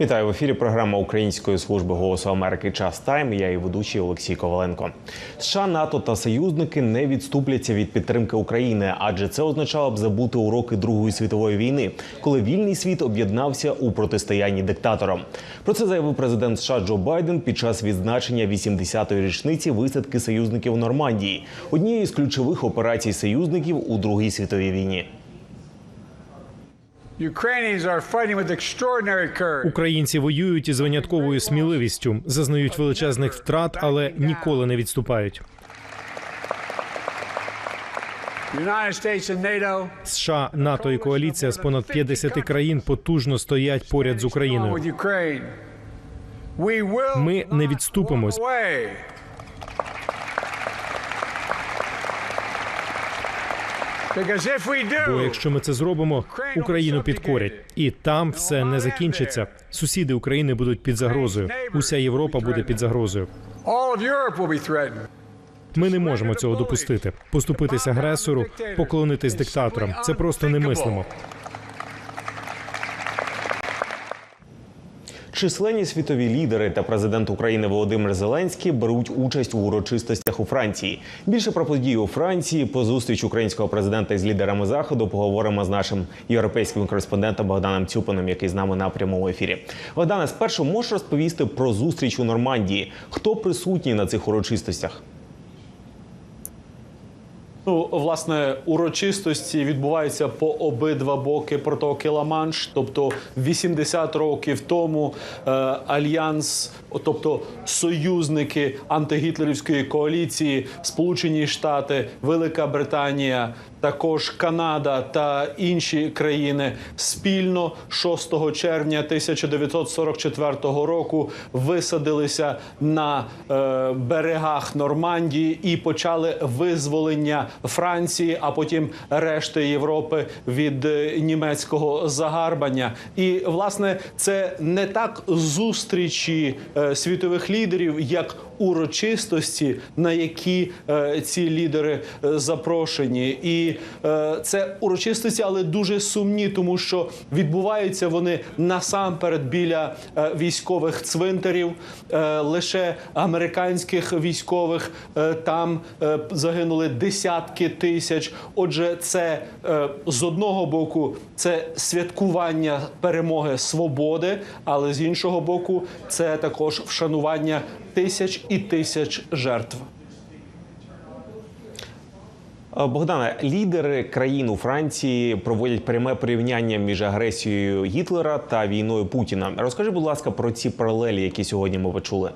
Вітаю в ефірі. Програма Української служби голосу Америки Час Тайм. Я і ведучий Олексій Коваленко. США, НАТО та союзники не відступляться від підтримки України, адже це означало б забути уроки Другої світової війни, коли вільний світ об'єднався у протистоянні диктаторам. Про це заявив президент США Джо Байден під час відзначення 80-ї річниці висадки союзників Нормандії, однієї з ключових операцій союзників у Другій світовій війні. Українці воюють із винятковою сміливістю, зазнають величезних втрат, але ніколи не відступають. США, НАТО і коаліція з понад 50 країн потужно стоять поряд з Україною. Ми не відступимось. Бо якщо ми це зробимо, Україну підкорять, і там все не закінчиться. Сусіди України будуть під загрозою. Уся Європа буде під загрозою. Ми не можемо цього допустити. Поступитись агресору, поклонитись диктаторам. Це просто немислимо. Численні світові лідери та президент України Володимир Зеленський беруть участь у урочистостях у Франції. Більше про події у Франції по зустріч українського президента із лідерами заходу поговоримо з нашим європейським кореспондентом Богданом Цюпином, який з нами на прямому ефірі. Богдане, спершу можеш розповісти про зустріч у Нормандії. Хто присутній на цих урочистостях? Ну, власне, урочистості відбуваються по обидва боки протоки Ла-Манш. Тобто 80 років тому е, альянс, тобто союзники антигітлерівської коаліції, Сполучені Штати, Велика Британія, також Канада та інші країни спільно 6 червня 1944 року висадилися на е, берегах Нормандії і почали визволення Франції, а потім решти Європи від е, німецького загарбання. І власне це не так зустрічі е, світових лідерів, як урочистості, на які е, ці лідери запрошені, і це урочистості, але дуже сумні, тому що відбуваються вони насамперед біля військових цвинтарів. Лише американських військових там загинули десятки тисяч. Отже, це е, з одного боку це святкування перемоги свободи, але з іншого боку, це також вшанування тисяч і тисяч жертв. Е, Богдане, лідери країн у Франції проводять пряме порівняння між агресією Гітлера та війною Путіна. Розкажи, будь ласка, про ці паралелі, які сьогодні ми почули.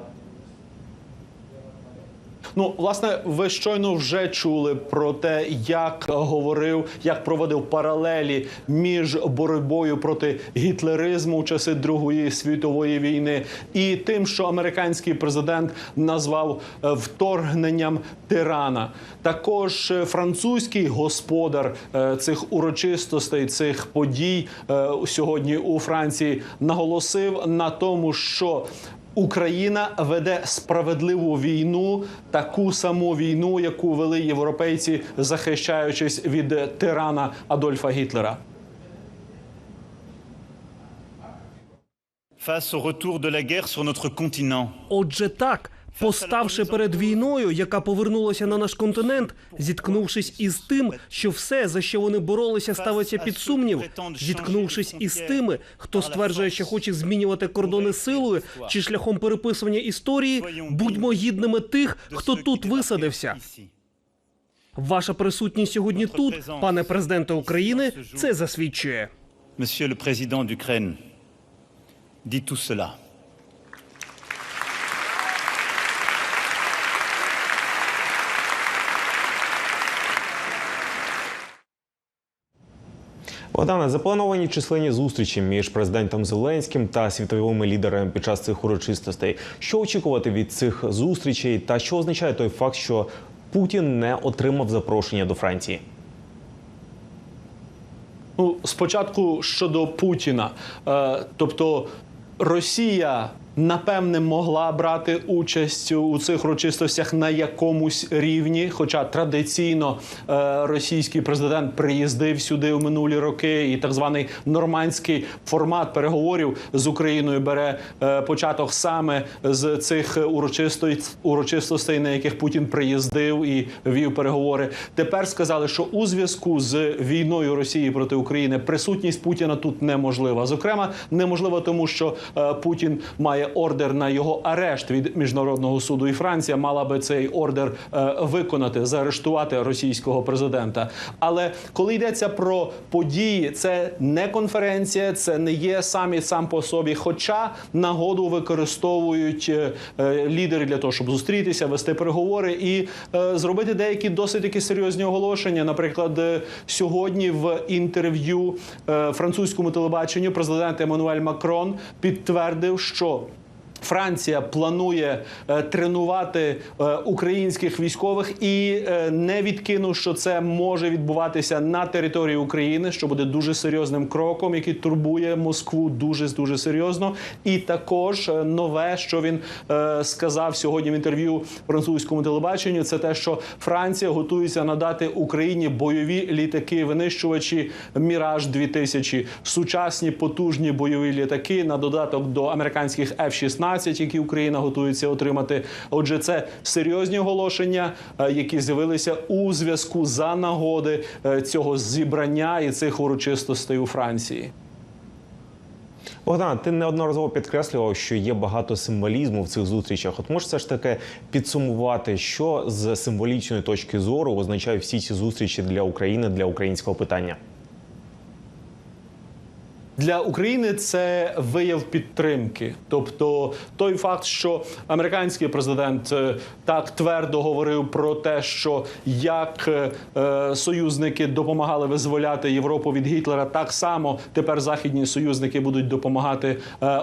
Ну, власне, ви щойно вже чули про те, як говорив, як проводив паралелі між боротьбою проти гітлеризму в часи Другої світової війни і тим, що американський президент назвав е, вторгненням тирана. Також е, французький господар е, цих урочистостей, цих подій сьогодні у Франції наголосив на тому, що Україна веде справедливу війну, таку саму війну, яку вели європейці, захищаючись від тирана Адольфа Гітлера. face au retour de la guerre sur notre continent. Отже, так, поставши перед війною, яка повернулася на наш континент, зіткнувшись із тим, що все, за що вони боролися, ставиться під сумнів, зіткнувшись із тими, хто стверджує, що хоче змінювати кордони силою чи шляхом переписування історії, будьмо гідними тих, хто тут висадився. Ваша присутність сьогодні тут, пане президенте України, це засвідчує. Monsieur le Président d'Ukraine. Богдане, заплановані численні зустрічі між президентом Зеленським та світовими лідерами під час цих урочистостей. Що очікувати від цих зустрічей, та що означає той факт, що Путін не отримав запрошення до Франції? Ну, спочатку щодо Путіна, Е, тобто Росія напевне могла брати участь у цих урочистостях на якомусь рівні. Хоча традиційно е, російський президент приїздив сюди у минулі роки, і так званий нормандський формат переговорів з Україною бере е, початок саме з цих урочистостей, на яких Путін приїздив і вів переговори. Тепер сказали, що у зв'язку з війною Росії проти України присутність Путіна тут неможлива. Зокрема, неможлива тому, що е, Путін має ордер на його арешт від міжнародного суду, і Франція мала би цей ордер е, виконати, заарештувати російського президента. Але коли йдеться про події, це не конференція, це не є саміт сам по собі. Хоча нагоду використовують е, е, лідери для того, щоб зустрітися, вести переговори і зробити деякі досить такі серйозні оголошення. Наприклад, сьогодні в інтерв'ю французькому телебаченню президент Еммануель Макрон підтвердив, що Франція планує е, тренувати е, українських військових і е, не відкинув, що це може відбуватися на території України, що буде дуже серйозним кроком, який турбує Москву дуже дуже серйозно. І також нове, що він сказав сьогодні в інтерв'ю французькому телебаченню, це те, що Франція готується надати Україні бойові літаки, винищувачі Міраж 2000 сучасні потужні бойові літаки на додаток до американських F-16, які Україна готується отримати. Отже, це серйозні оголошення, е, які з'явилися у зв'язку за нагоди е, цього зібрання і цих урочистостей у Франції. Богдан, ти неодноразово підкреслював, що є багато символізму в цих зустрічах. От можеш все ж таки підсумувати, що з символічної точки зору означають всі ці зустрічі для України, для українського питання. Для України це вияв підтримки. Тобто той факт, що американський президент е, так твердо говорив про те, що як е, е, союзники допомагали визволяти Європу від Гітлера, так само тепер західні союзники будуть допомагати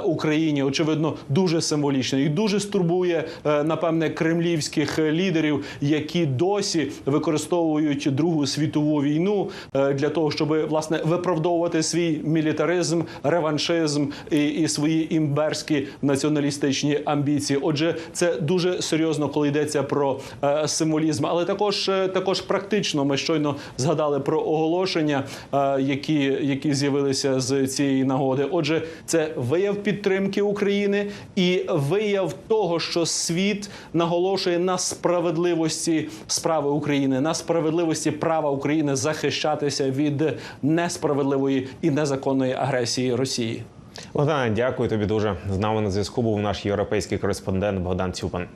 Україні. Очевидно, дуже символічно і дуже стурбує напевне кремлівських лідерів, які досі використовують Другу світову війну для того, щоб власне виправдовувати свій мілітаризм, реваншизм і, і свої імберські націоналістичні амбіції. Отже, це дуже серйозно, коли йдеться про е, символізм, але також е, також практично. Ми щойно згадали про оголошення, е, які, які з'явилися з цієї нагоди. Отже, це вияв підтримки України і вияв того, що світ наголошує на справедливості справи України, на справедливості права України захищатися від несправедливої і незаконної агресії Росії. Богдан, дякую тобі дуже. З нами на зв'язку був наш європейський кореспондент Богдан Цюпан.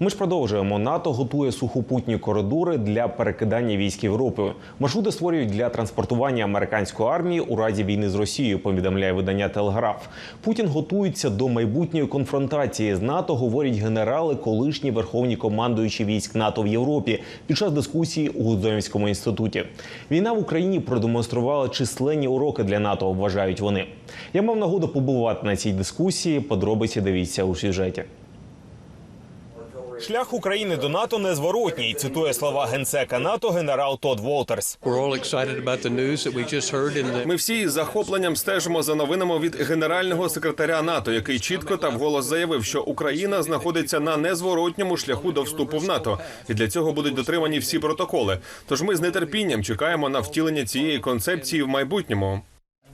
Ми ж продовжуємо. НАТО готує сухопутні коридори для перекидання військ Європи. Маршрути створюють для транспортування американської армії у разі війни з Росією. Повідомляє видання Телеграф. Путін готується до майбутньої конфронтації з НАТО. Говорять генерали, колишні верховні командуючі військ НАТО в Європі під час дискусії у Гудзонівському інституті. Війна в Україні продемонструвала численні уроки для НАТО. Вважають вони. Я мав нагоду побувати на цій дискусії. Подробиці дивіться у сюжеті. Шлях України до НАТО незворотній. Цитує слова генсека НАТО генерал Тодд Волтерс. We're all excited about the news that we just heard in the Ми всі із захопленням стежимо за новинами від генерального секретаря НАТО, який чітко та вголос заявив, що Україна знаходиться на незворотньому шляху до вступу в НАТО, і для цього будуть дотримані всі протоколи. Тож ми з нетерпінням чекаємо на втілення цієї концепції в майбутньому.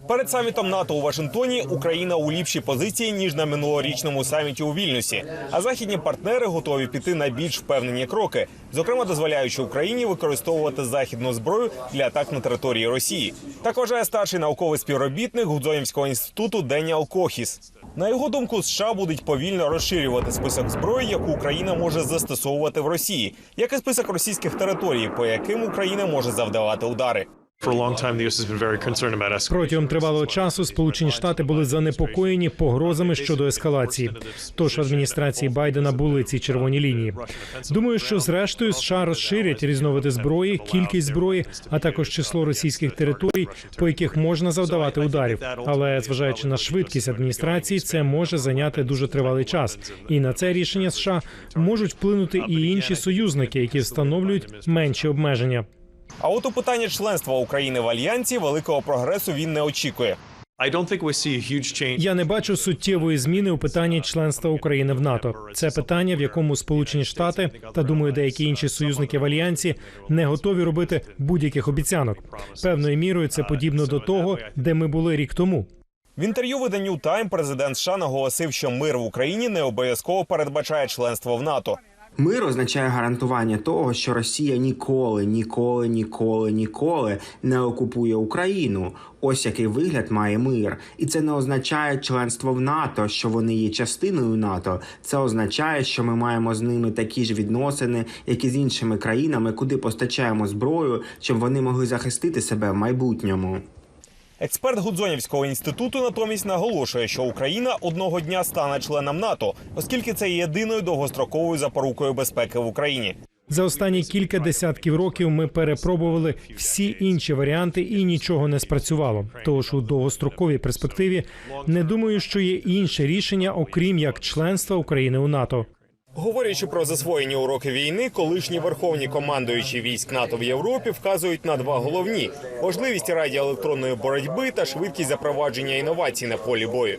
Перед самітом НАТО у Вашингтоні Україна у ліпшій позиції ніж на минулорічному саміті у Вільнюсі. А західні партнери готові піти на більш впевнені кроки, зокрема дозволяючи Україні використовувати західну зброю для атак на території Росії. Так вважає старший науковий співробітник Гудзонівського інституту Деніал Кохіс. На його думку, США будуть повільно розширювати список зброї, яку Україна може застосовувати в Росії, як і список російських територій, по яким Україна може завдавати удари. Протягом тривалого часу Сполучені Штати були занепокоєні погрозами щодо ескалації. Тож адміністрації Байдена були ці червоні лінії. Думаю, що зрештою США розширять різновиди зброї, кількість зброї, а також число російських територій, по яких можна завдавати ударів. Але зважаючи на швидкість адміністрації, це може зайняти дуже тривалий час. І на це рішення США можуть вплинути і інші союзники, які встановлюють менші обмеження. А от у питанні членства України в альянсі великого прогресу він не очікує. Я не бачу суттєвої зміни у питанні членства України в НАТО. Це питання, в якому Сполучені Штати та думаю, деякі інші союзники в альянсі не готові робити будь-яких обіцянок. Певною мірою це подібно до того, де ми були рік тому. В інтерв'ю виданню Тайм президент США наголосив, що мир в Україні не обов'язково передбачає членство в НАТО. Мир означає гарантування того, що Росія ніколи, ніколи, ніколи, ніколи не окупує Україну. Ось який вигляд має мир, і це не означає членство в НАТО, що вони є частиною НАТО. Це означає, що ми маємо з ними такі ж відносини, як і з іншими країнами, куди постачаємо зброю, щоб вони могли захистити себе в майбутньому. Експерт Гудзонівського інституту натомість наголошує, що Україна одного дня стане членом НАТО, оскільки це є єдиною довгостроковою запорукою безпеки в Україні. За останні кілька десятків років ми перепробували всі інші варіанти, і нічого не спрацювало. Тож у довгостроковій перспективі не думаю, що є інше рішення, окрім як членства України у НАТО. Говорячи про засвоєні уроки війни, колишні верховні командуючі військ НАТО в Європі вказують на два головні: можливість радіоелектронної боротьби та швидкість запровадження інновацій на полі бою.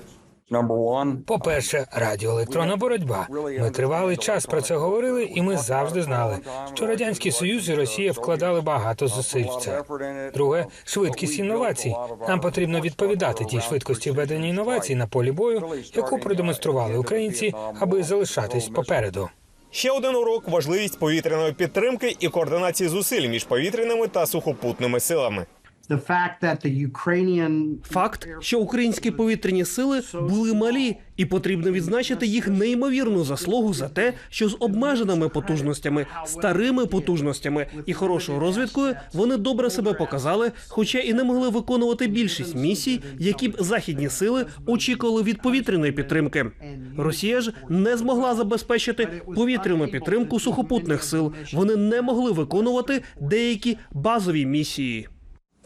По-перше, радіоелектронна боротьба. Ми тривалий час про це говорили, і ми завжди знали, що радянський союз і Росія вкладали багато зусиль в це. Друге швидкість інновацій. Нам потрібно відповідати тій швидкості введення інновацій на полі бою, яку продемонстрували українці, аби залишатись попереду. Ще один урок важливість повітряної підтримки і координації зусиль між повітряними та сухопутними силами. Факт, що українські повітряні сили були малі, і потрібно відзначити їх неймовірну заслугу за те, що з обмеженими потужностями, старими потужностями і хорошою розвідкою вони добре себе показали, хоча і не могли виконувати більшість місій, які б західні сили очікували від повітряної підтримки. Росія ж не змогла забезпечити повітряну підтримку сухопутних сил. Вони не могли виконувати деякі базові місії.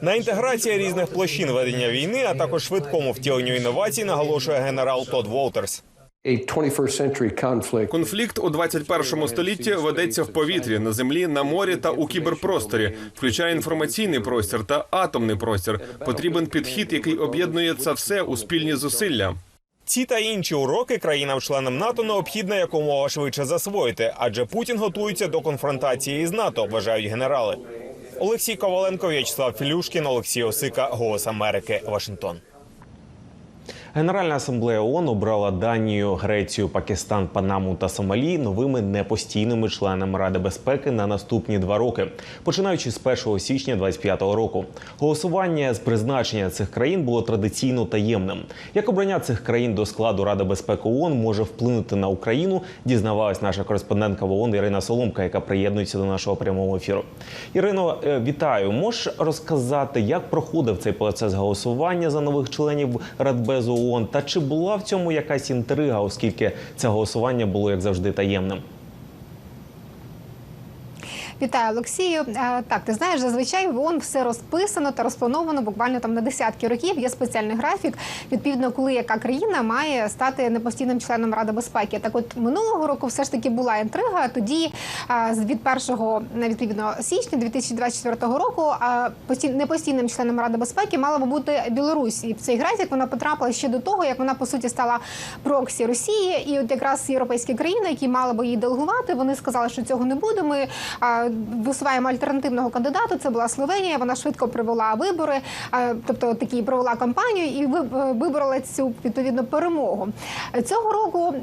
На інтеграції різних площин ведення війни, а також швидкому втіленню інновацій, наголошує генерал Тодд Волтерс. Конфлікт у 21 столітті ведеться в повітрі, на землі, на морі та у кіберпросторі, включає інформаційний простір та атомний простір. Потрібен підхід, який об'єднує це все у спільні зусилля. Ці та інші уроки країнам-членам НАТО необхідно якомога швидше засвоїти, адже Путін готується до конфронтації з НАТО, вважають генерали. Олексій Коваленко, В'ячеслав Філюшкін, Олексій Осика, Голос Америки, Вашингтон. Генеральна асамблея ООН обрала Данію, Грецію, Пакистан, Панаму та Сомалі новими непостійними членами Ради безпеки на наступні два роки, починаючи з 1 січня 2025 року. Голосування з призначення цих країн було традиційно таємним. Як обрання цих країн до складу Ради безпеки ООН може вплинути на Україну, дізнавалась наша кореспондентка в ООН Ірина Соломка, яка приєднується до нашого прямого ефіру. Ірино, е, вітаю. Можеш розказати, як проходив цей процес голосування за нових членів Радбезу? Та чи була в цьому якась інтрига, оскільки це голосування було як завжди таємним? Вітаю, Олексію. Е, Так, ти знаєш, зазвичай в ООН все розписано та розплановано буквально там на десятки років. Є спеціальний графік, відповідно, коли яка країна має стати непостійним членом Ради безпеки. Так, от минулого року все ж таки була інтрига. Тоді е, від 1 відповідно січня 2024 року е, постій- непостійним членом Ради безпеки мала би бути Білорусь. І в цей графік вона потрапила ще до того, як вона по суті стала проксі Росії. І от якраз європейські країни, які мали би її делегувати, вони сказали, що цього не буде. Ми висуваємо альтернативного кандидата. Це була Словенія. Вона швидко провела вибори, тобто такі провела кампанію і ви- виборола цю відповідно перемогу. Цього року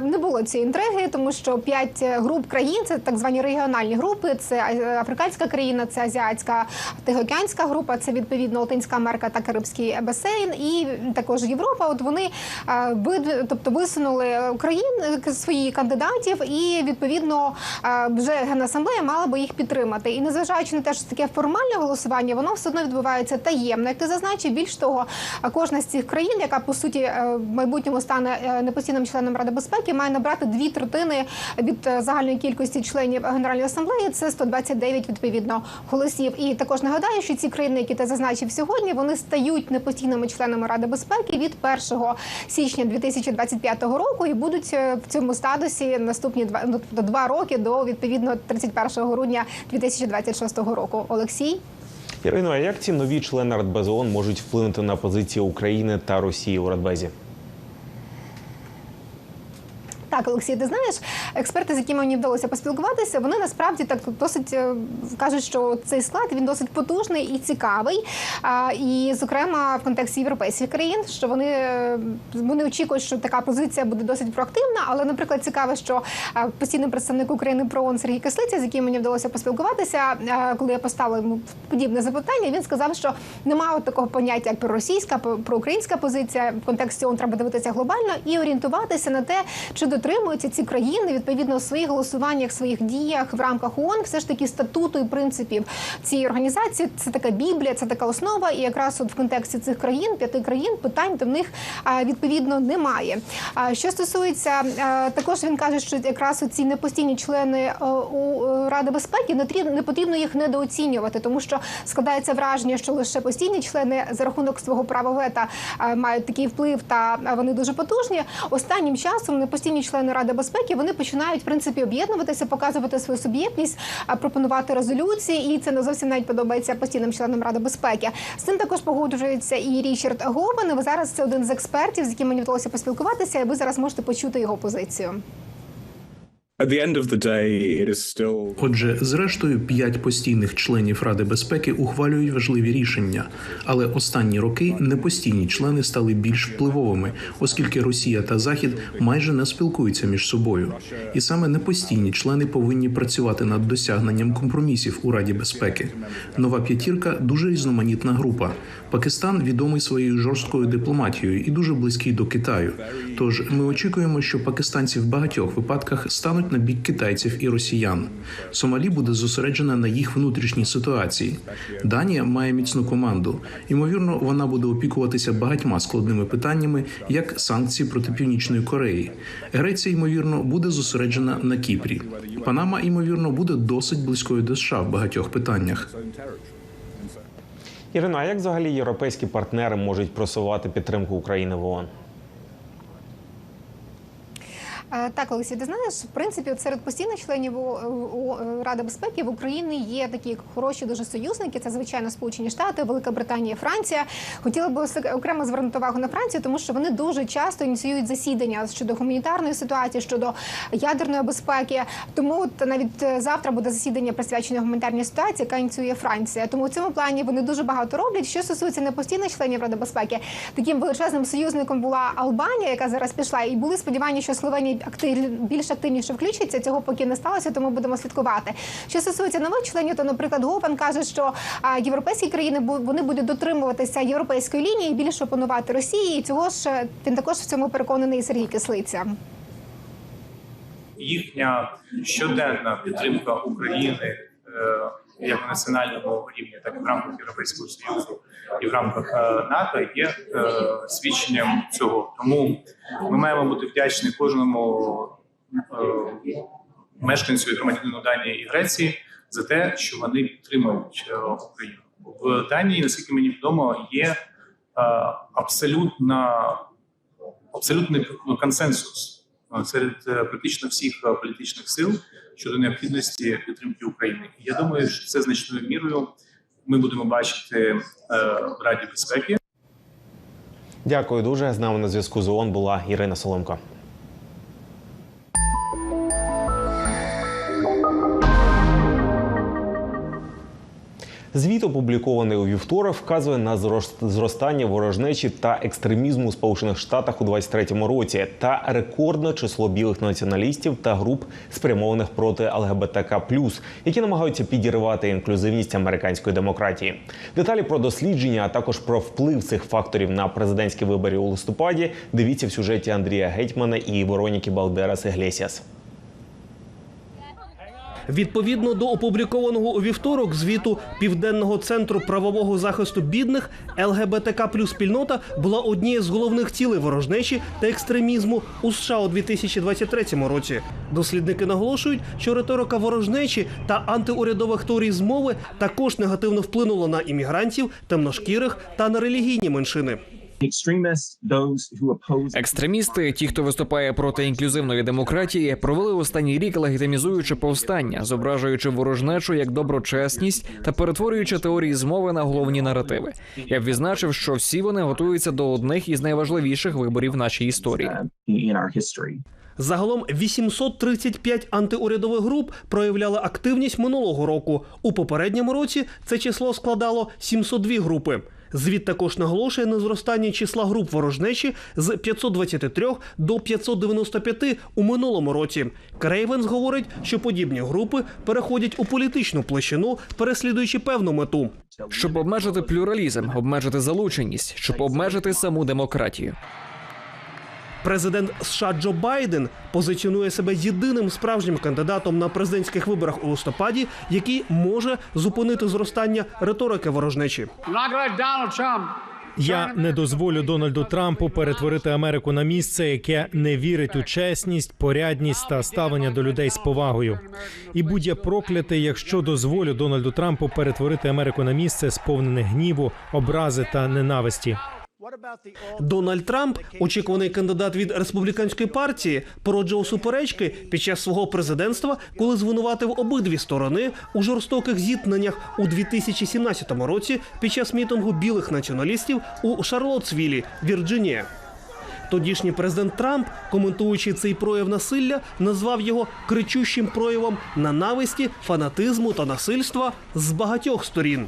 не було цієї інтриги, тому що п'ять груп країн це так звані регіональні групи. Це е, африканська країна, це азіатська тихоокеанська група, це відповідно Латинська Америка та Карибський басейн, і також Європа. От вони тобто висунули Україн е, свої кандидатів, і відповідно вже генасамблея мала би їх підтримати. І незважаючи на те, що таке формальне голосування, воно все одно відбувається таємно. Як ти зазначив, більш того, кожна з цих країн, яка по суті е, в майбутньому стане е, непостійним членом Ради безпеки, має набрати дві третини від е, загальної кількості членів Генеральної асамблеї. Це 129 відповідно голосів. І також нагадаю, що ці країни, які ти зазначив сьогодні, вони стають непостійними членами Ради безпеки від 1 січня 2025 року і будуть в цьому статусі наступні два ну, тобто два роки до відповідно 31 грудня 2026 року. Олексій. Ірино, а як ці нові члени Радбезу ООН можуть вплинути на позиції України та Росії у Радбезі? Так, Олексій, ти знаєш, експерти, з якими мені вдалося поспілкуватися, вони насправді так досить е, кажуть, що цей склад він досить потужний і цікавий. І, зокрема, в контексті європейських країн, що вони, е, вони очікують, що така позиція буде досить проактивна. Але, наприклад, цікаво, що постійний представник України про ООН Сергій Кислиця, з яким мені вдалося поспілкуватися, коли я поставила йому подібне запитання, він сказав, що немає такого поняття, як проросійська, проукраїнська позиція. В контексті ООН треба дивитися глобально і орієнтуватися на те, чи дотримуються ці країни відповідно своїх голосуваннях, своїх діях в рамках ООН, все ж таки статуту і принципів цієї організації. Це така біблія, це така основа. І якраз от в контексті цих країн, п'яти країн, питань до них відповідно немає. Що стосується також, він каже, що якраз ці непостійні члени у Ради безпеки не трі- потрібно їх недооцінювати, тому що складається враження, що лише постійні члени за рахунок свого права вета мають такий вплив, та вони дуже потужні. Останнім часом непостійні члени Ради безпеки вони починають в принципі об'єднуватися, показувати свою суб'єктність, пропонувати резолюції, і це не зовсім навіть подобається постійним членам Ради безпеки. З цим також погоджується і Річард Говен. Ви зараз це один з експертів, з яким мені вдалося поспілкуватися, і ви зараз можете почути його позицію. Отже, зрештою, п'ять постійних членів Ради безпеки ухвалюють важливі рішення, але останні роки непостійні члени стали більш впливовими, оскільки Росія та Захід майже не спілкуються між собою. І саме непостійні члени повинні працювати над досягненням компромісів у Раді безпеки. Нова п'ятірка дуже різноманітна група. Пакистан відомий своєю жорсткою дипломатією і дуже близький до Китаю. Тож ми очікуємо, що пакистанці в багатьох випадках стануть на бік китайців і росіян. Сомалі буде зосереджена на їх внутрішній ситуації. Данія має міцну команду. Ймовірно, вона буде опікуватися багатьма складними питаннями, як санкції проти північної Кореї. Греція, ймовірно, буде зосереджена на Кіпрі. Панама, ймовірно, буде досить близькою до США в багатьох питаннях. Ірино, а як взагалі європейські партнери можуть просувати підтримку України в ООН? Е, Так, Олексій, ти знаєш, в принципі, серед постійних членів у Ради безпеки в Україні є такі хороші дуже союзники. Це звичайно Сполучені Штати, Велика Британія, Франція. Хотіла ос- окремо звернути увагу на Францію, тому що вони дуже часто ініціюють засідання щодо гуманітарної ситуації, щодо ядерної безпеки. Тому от навіть е, завтра буде засідання присвячене гуманітарній ситуації, яка ініціює Франція. Тому у цьому плані вони дуже багато роблять. Що стосується непостійних членів Ради безпеки, таким величезним союзником була Албанія, яка зараз пішла, і були сподівання, що Словенія актив, більш активніше включиться. Цього поки не сталося, тому будемо слідкувати. Що стосується нових членів, то, наприклад, Гован каже, що європейські країни вони будуть дотримуватися європейської лінії і більше опанувати Росії. І цього ж він також в цьому переконаний Сергій Кислиця. їхня щоденна підтримка України е, як на національному рівні, так і в рамках Європейського союзу і в рамках е, НАТО є е, свідченням цього. Тому ми маємо бути вдячні кожному е, мешканцю і громадянину Данії і Греції за те, що вони підтримують Україну в Данії. Наскільки мені відомо, є абсолютна абсолютний консенсус е, серед е, практично всіх е, політичних сил щодо необхідності підтримки України. І я думаю, що це значною мірою ми будемо бачити е, в Раді безпеки. Дякую дуже. З нами на зв'язку з ООН була Ірина Соломко. Звіт, опублікований у вівторок, вказує на зрос- зростання ворожнечі та екстремізму у Сполучених Штатах у 2023 році та рекордне число білих націоналістів та груп, спрямованих проти ЛГБТК+, які намагаються підірвати інклюзивність американської демократії. Деталі про дослідження, а також про вплив цих факторів на президентські вибори у листопаді. Дивіться в сюжеті Андрія Гетьмана і Вероніки Балдерас Іглесіас. Відповідно до опублікованого у вівторок звіту Південного центру правового захисту бідних, ЛГБТК плюс спільнота була однією з головних цілей ворожнечі та екстремізму у США у 2023 році. Дослідники наголошують, що риторика ворожнечі та антиурядових теорій змови також негативно вплинула на іммігрантів, темношкірих та на релігійні меншини. Екстремісти, ті, хто виступає проти інклюзивної демократії, провели останній рік легітимізуючи повстання, зображуючи ворожнечу як доброчесність та перетворюючи теорії змови на головні наративи. Я б відзначив, що всі вони готуються до одних із найважливіших виборів в нашій історії. Загалом 835 антиурядових груп проявляли активність минулого року. У попередньому році це число складало 702 групи. Звіт також наголошує на зростанні числа груп ворожнечі з 523 до 595 у минулому році. Крейвенс говорить, що подібні групи переходять у політичну площину, переслідуючи певну мету. Щоб обмежити плюралізм, обмежити залученість, щоб обмежити саму демократію. Президент США Джо Байден позиціонує себе єдиним справжнім кандидатом на президентських виборах у листопаді, який може зупинити зростання риторики ворожнечі. Я не дозволю Дональду Трампу перетворити Америку на місце, яке не вірить у чесність, порядність та ставлення до людей з повагою. І будь я проклятий, якщо дозволю Дональду Трампу перетворити Америку на місце, сповнене гніву, образи та ненависті. Дональд Трамп, очікуваний кандидат від республіканської партії, породжував суперечки під час свого президентства, коли звинуватив обидві сторони у жорстоких зіткненнях у 2017 році під час мітингу білих націоналістів у Шарлотсвілі, Вірджинія. Тодішній президент Трамп, коментуючи цей прояв насилля, назвав його кричущим проявом ненависті, фанатизму та насильства з багатьох сторін.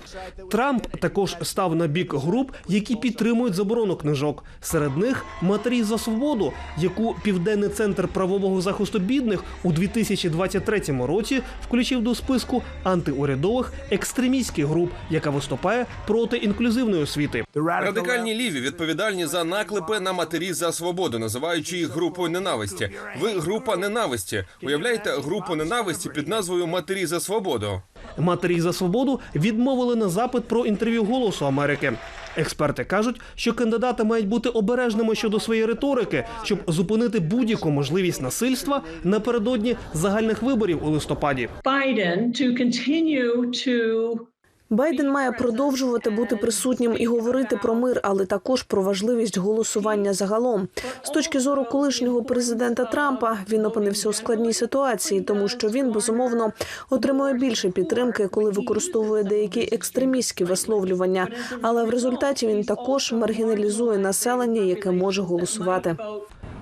Трамп також став на бік груп, які підтримують заборону книжок. Серед них матері за свободу, яку південний центр правового захисту бідних у 2023 році включив до списку антиурядових екстремістських груп, яка виступає проти інклюзивної освіти. Радикальні ліві відповідальні за наклепи на матері за свободу, називаючи їх групою ненависті. Ви група ненависті. Уявляєте групу ненависті під назвою Матері за свободу. Матері за свободу відмовили на запит про інтерв'ю Голосу Америки. Експерти кажуть, що кандидати мають бути обережними щодо своєї риторики, щоб зупинити будь-яку можливість насильства напередодні загальних виборів у листопаді. Biden to continue to Байден має продовжувати бути присутнім і говорити про мир, але також про важливість голосування загалом. З точки зору колишнього президента Трампа він опинився у складній ситуації, тому що він безумовно отримує більше підтримки, коли використовує деякі екстремістські висловлювання. Але в результаті він також маргіналізує населення, яке може голосувати.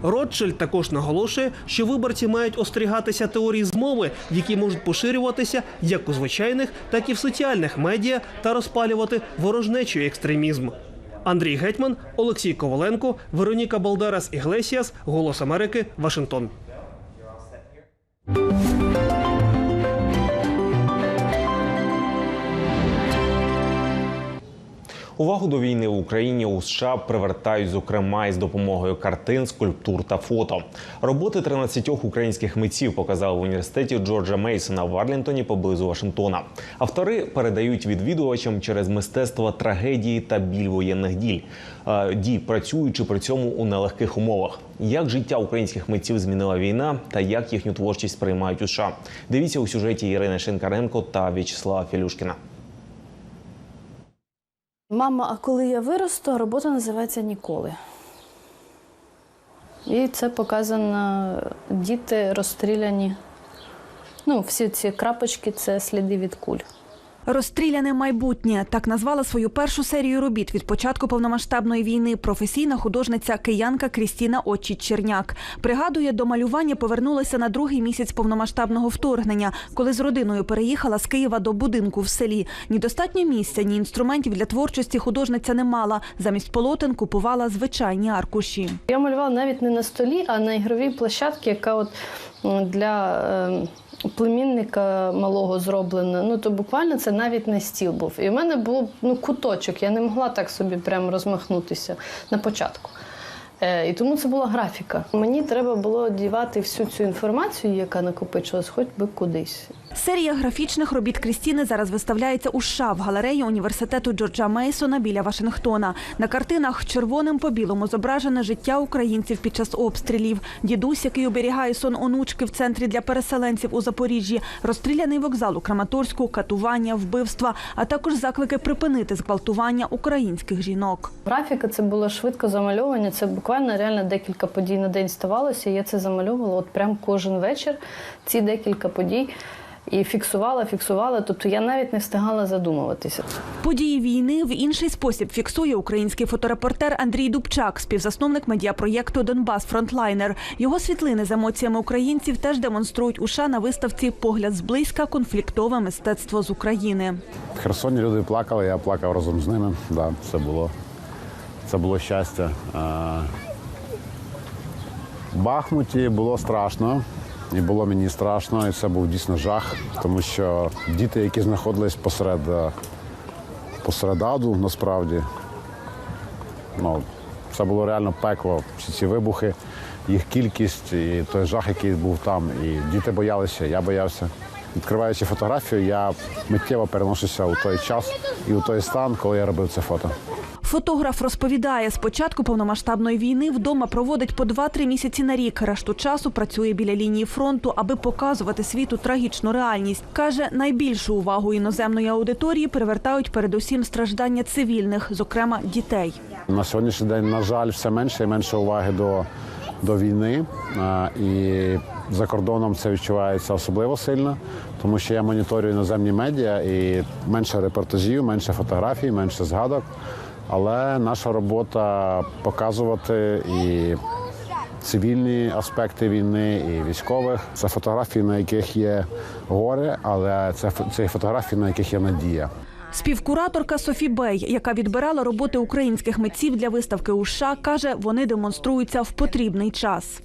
Ротшильд також наголошує, що виборці мають остерігатися теорії змови, які можуть поширюватися як у звичайних, так і в соціальних медіа та розпалювати ворожнечу екстремізм. Андрій Гетьман, Олексій Коваленко, Вероніка Балдарас Іглесіас, Голос Америки, Вашингтон. Увагу до війни в Україні у США привертають зокрема із допомогою картин, скульптур та фото. Роботи 13 українських митців показали в університеті Джорджа Мейсона в Арлінтоні поблизу Вашингтона. Автори передають відвідувачам через мистецтво трагедії та біль воєнних діль, е, дій, працюючи при цьому у нелегких умовах. Як життя українських митців змінила війна та як їхню творчість приймають у США? Дивіться у сюжеті Ірини Шинкаренко та В'ячеслава Філюшкіна. Мама, а коли я виросту, робота називається Ніколи. І це показано діти розстріляні. Ну, всі ці крапочки це сліди від куль. Розстріляне майбутнє так назвала свою першу серію робіт від початку повномасштабної війни професійна художниця киянка Крістіна Очіч Черняк. Пригадує, до малювання повернулася на другий місяць повномасштабного вторгнення, коли з родиною переїхала з Києва до будинку в селі. Ні достатньо місця, ні інструментів для творчості художниця не мала. Замість полотен купувала звичайні аркуші. Я малювала навіть не на столі, а на ігровій площадці, яка от для е, племінника малого зроблена. Ну то буквально це навіть не стіл був. І в мене був ну, куточок, я не могла так собі прямо розмахнутися на початку. Е, І тому це була графіка. Мені треба було дівати всю цю інформацію, яка накопичилась, хоч би кудись. Серія графічних робіт Крістіни зараз виставляється у США в галереї університету Джорджа Мейсона біля Вашингтона. На картинах червоним по білому зображене життя українців під час обстрілів. Дідусь, який оберігає сон онучки в центрі для переселенців у Запоріжжі, розстріляний вокзал у Краматорську, катування, вбивства, а також заклики припинити зґвалтування українських жінок. Графіка це було швидко замальовані. Це буквально реально декілька подій на день ставалося. Я це замальовувала от прям кожен вечір. Ці декілька подій. І фіксувала, фіксувала. Тобто я навіть не встигала задумуватися. Події війни в інший спосіб фіксує український фоторепортер Андрій Дубчак, співзасновник медіапроєкту Донбас Фронтлайнер. Його світлини з емоціями українців теж демонструють у США на виставці Погляд зблизька конфліктове мистецтво з України. В Херсоні люди плакали, я плакав разом з ними. Да, це було, це було щастя. В Бахмуті було страшно, і було мені страшно, і це був дійсно жах, тому що діти, які знаходились посеред, е, посеред аду, насправді, ну, це було реально пекло. Всі ці вибухи, їх кількість і той жах, який був там. І діти боялися, я боявся. Відкриваючи фотографію, я миттєво переношуся у той час і у той стан, коли я робив це фото. Фотограф розповідає, з початку повномасштабної війни вдома проводить по 2-3 місяці на рік. Решту часу працює біля лінії фронту, аби показувати світу трагічну реальність. Каже, найбільшу увагу іноземної аудиторії привертають передусім страждання цивільних, зокрема дітей. На сьогоднішній день, на жаль, все менше і менше уваги до, до війни. І за кордоном це відчувається особливо сильно, тому що я моніторю іноземні медіа і менше репортажів, менше фотографій, менше згадок. Але наша робота показувати і цивільні аспекти війни, і військових. Це фотографії, на яких є горе, але це, це фотографії, на яких є надія. Співкураторка Софі Бей, яка відбирала роботи українських митців для виставки у США, каже, вони демонструються в потрібний час.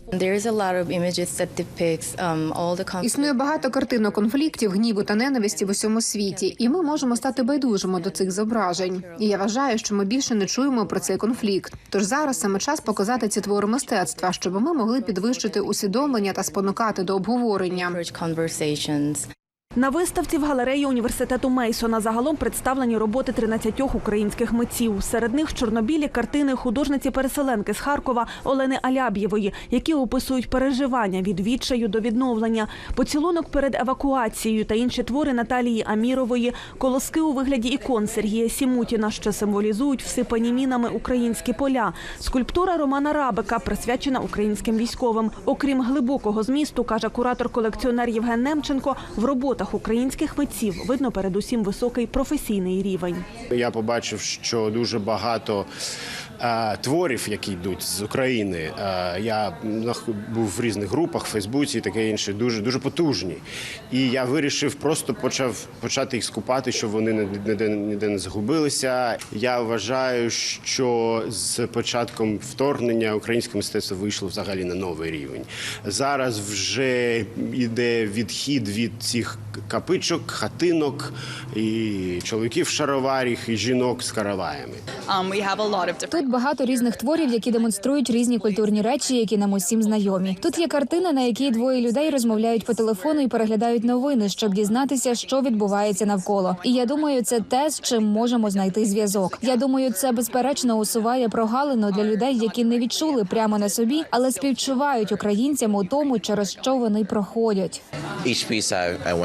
Існує багато картинок конфліктів, гніву та ненависті в усьому світі, і ми можемо стати байдужими до цих зображень. І я вважаю, що ми більше не чуємо про цей конфлікт. Тож зараз саме час показати ці твори мистецтва, щоб ми могли підвищити усвідомлення та спонукати до обговорення. На виставці в галереї університету Мейсона загалом представлені роботи 13 українських митців. Серед них чорнобілі картини художниці-переселенки з Харкова Олени Аляб'євої, які описують переживання від відчаю до відновлення, поцілунок перед евакуацією та інші твори Наталії Амірової, колоски у вигляді ікон Сергія Сімутіна, що символізують всипані мінами українські поля. Скульптура Романа Рабика присвячена українським військовим. Окрім глибокого змісту, каже куратор-колекціонер Євген Немченко, в роботах українських митців видно передусім високий професійний рівень. Я побачив, що дуже багато творів, які йдуть з України. Я нах- був в різних групах, в Фейсбуці і таке інше, дуже дуже потужні. І я вирішив просто почав почати їх скупати, щоб вони ніде, ніде, не загубилися. Я вважаю, що з початком вторгнення українське мистецтво вийшло взагалі на новий рівень. Зараз вже йде відхід від цих капичок, хатинок і чоловіків в шароваріх, і жінок з караваями. Тут багато різних творів, які демонструють різні культурні речі, які нам усім знайомі. Тут є картина, на якій двоє людей розмовляють по телефону і переглядають новини, щоб дізнатися, що відбувається навколо. І я думаю, це те, з чим можемо знайти зв'язок. Я думаю, це безперечно усуває прогалину для людей, які не відчули прямо на собі, але співчувають українцям у тому, через що вони проходять.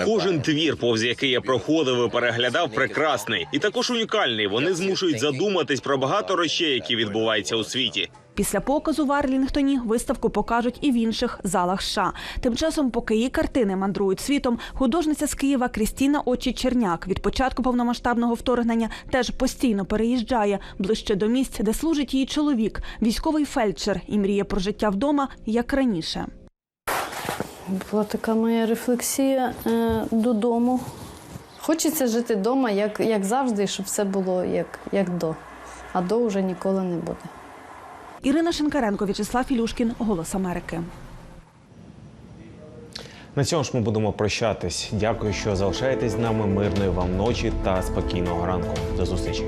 Кожен твір, повз який я проходив і переглядав, прекрасний і також унікальний. Вони змушують задуматись про багато речей, які відбуваються у світі. Після показу в Арлінгтоні виставку покажуть і в інших залах США. Тим часом, поки її картини мандрують світом, художниця з Києва Крістіна Очі Черняк від початку повномасштабного вторгнення теж постійно переїжджає ближче до місць, де служить її чоловік, військовий фельдшер, і мріє про життя вдома як раніше. Була така моя рефлексія е, додому. Хочеться жити вдома, як, як завжди, щоб все було як, як до. А до вже ніколи не буде. Ірина Шинкаренко, В'ячеслав Ілюшкін, Голос Америки. На цьому ж ми будемо прощатись. Дякую, що залишаєтесь з нами. Мирної вам ночі та спокійного ранку. До зустрічі.